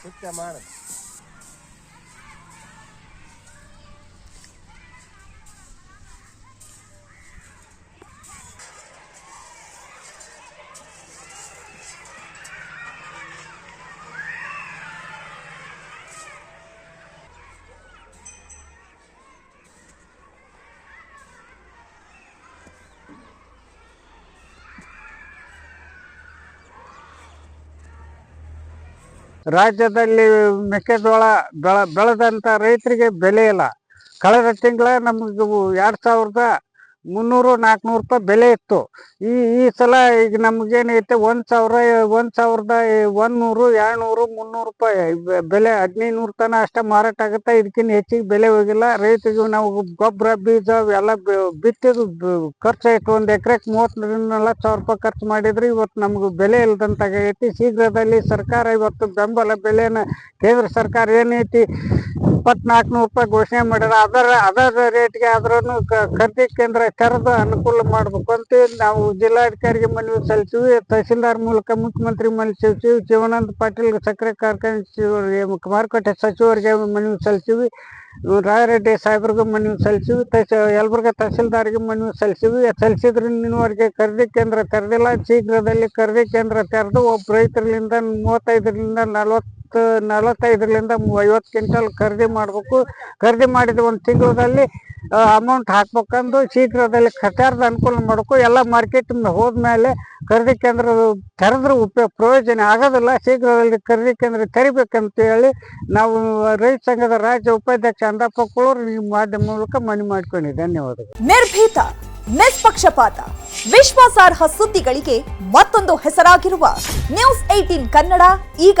ಸ್ವಚ್ಛ ಮಾಡೋದು ರಾಜ್ಯದಲ್ಲಿ ಮೆಕ್ಕೆಜೋಳ ಬೆಳೆ ಬೆಳೆದಂಥ ರೈತರಿಗೆ ಬೆಲೆ ಇಲ್ಲ. ಕಳೆದ ತಿಂಗಳ ನಮಗೆ ಎರಡು ಸಾವಿರದ ಮುನ್ನೂರು ನಾಲ್ಕುನೂರು ರೂಪಾಯಿ ಬೆಲೆ ಇತ್ತು. ಈ ಈ ಸಲ ಈಗ ನಮಗೇನೈತೆ, ಒಂದು ಸಾವಿರ, ಒಂದು ಸಾವಿರದ ಒಂದುನೂರು, ಎರಡುನೂರು, ಮುನ್ನೂರು ರೂಪಾಯಿ. ಬೆಲೆ ಹದಿನೈದು ನೂರು ತನಕ ಅಷ್ಟೇ ಮಾರಾಟ ಆಗುತ್ತೆ. ಇದಕ್ಕಿಂತ ಹೆಚ್ಚಿಗೆ ಬೆಲೆ ಹೋಗಿಲ್ಲ. ರೈತರಿಗೆ ನಾವು ಗೊಬ್ಬರ, ಬೀಜ ಎಲ್ಲ ಬಿತ್ತಿದ್ದು ಖರ್ಚು ಆಯ್ತು. ಒಂದು ಎಕರೆಗೆ ಮೂವತ್ತರಿಂದ ನಲ್ವತ್ತು ಸಾವಿರ ರೂಪಾಯಿ ಖರ್ಚು ಮಾಡಿದ್ರೆ ಇವತ್ತು ನಮ್ಗೆ ಬೆಲೆ ಇಲ್ದಂತಾಗೈತಿ. ಶೀಘ್ರದಲ್ಲಿ ಸರ್ಕಾರ ಇವತ್ತು ಬೆಂಬಲ ಬೆಲೆನ ಕೇಂದ್ರ ಸರ್ಕಾರ ಏನೈತಿ? ಇಪ್ಪತ್ನಾಲ್ಕು ನೂರು ರೂಪಾಯಿ ಘೋಷಣೆ ಮಾಡ್ಯಾರ ಅದರ ಅದರ ರೇಟ್ಗೆ ಆದ್ರೂ ಖರೀದಿ ಕೇಂದ್ರ ತೆರೆದು ಅನುಕೂಲ ಮಾಡ್ಬೇಕು ಅಂತ ನಾವು ಜಿಲ್ಲಾಧಿಕಾರಿಗೆ ಮನವಿ ಸಲ್ಲಿಸಿವಿ ತಹಸೀಲ್ದಾರ್ ಮೂಲಕ ಮುಖ್ಯಮಂತ್ರಿ ಮನವಿ ಸಲ್ಲಿಸಿವಿ ಶಿವಾನಂದ ಪಾಟೀಲ್ ಸಕ್ಕರೆ ಕಾರ್ಖಾನೆ ಮಾರುಕಟ್ಟೆ ಸಚಿವರಿಗೆ ಮನವಿ ಸಲ್ಲಿಸಿವಿ ರಾಯರೆಡ್ಡಿ ಸಾಹೇಬ್ರಿಗೂ ಮನವಿ ಸಲ್ಲಿಸಿವಿ ತಹಸ ಯಲಬುರ್ಗ ತಹಸೀಲ್ದಾರ್ಗೆ ಮನವಿ ಸಲ್ಲಿಸಿವಿ ಸಲ್ಲಿಸಿದ್ರಿಂದ ಇನ್ನುವರೆಗೆ ಖರೀದಿ ಕೇಂದ್ರ ತೆರೆದಿಲ್ಲ. ಶೀಘ್ರದಲ್ಲಿ ಖರೀದಿ ಕೇಂದ್ರ ತೆರೆದು ಒಬ್ಬ ರೈತರಿಂದ ಮೂವತ್ತೈದರಿಂದ ನಲವತ್ತು ನಲವತ್ತೈದರಿಂದ ಐವತ್ತು ಕ್ವಿಂಟಲ್ ಖರೀದಿ ಮಾಡಬೇಕು. ಖರೀದಿ ಮಾಡಿದ ಒಂದು ತಿಂಗಳಲ್ಲಿ ಅಮೌಂಟ್ ಹಾಕ್ಬೇಕಂದು ಶೀಘ್ರದಲ್ಲಿ ಖರ್ಚಾರ್ದ ಅನುಕೂಲ ಮಾಡಬೇಕು. ಎಲ್ಲ ಮಾರ್ಕೆಟ್ ಹೋದ್ಮೇಲೆ ಖರೀದಿ ಕೇಂದ್ರ ತೆರೆದ್ರೆ ಉಪಯೋಗ ಪ್ರಯೋಜನ ಆಗೋದಿಲ್ಲ. ಶೀಘ್ರದಲ್ಲಿ ಖರೀದಿ ಕೇಂದ್ರ ತೆರಿಬೇಕಂತ ಹೇಳಿ ನಾವು ರೈತ ಸಂಘದ ರಾಜ್ಯ ಉಪಾಧ್ಯಕ್ಷ ಅಂದಪ್ಪ ಕುಳೂರು ಈ ಮಾಧ್ಯಮ ಮೂಲಕ ಮನವಿ ಮಾಡ್ಕೊಂಡಿ ಧನ್ಯವಾದಗಳು. ನಿರ್ಭೀತ, ನಿಷ್ಪಕ್ಷಪಾತ, ವಿಶ್ವಾಸಾರ್ಹ ಸುದ್ದಿಗಳಿಗೆ ಮತ್ತೊಂದು ಹೆಸರಾಗಿರುವ ನ್ಯೂಸ್ ಏಟೀನ್ ಕನ್ನಡ, ಈಗ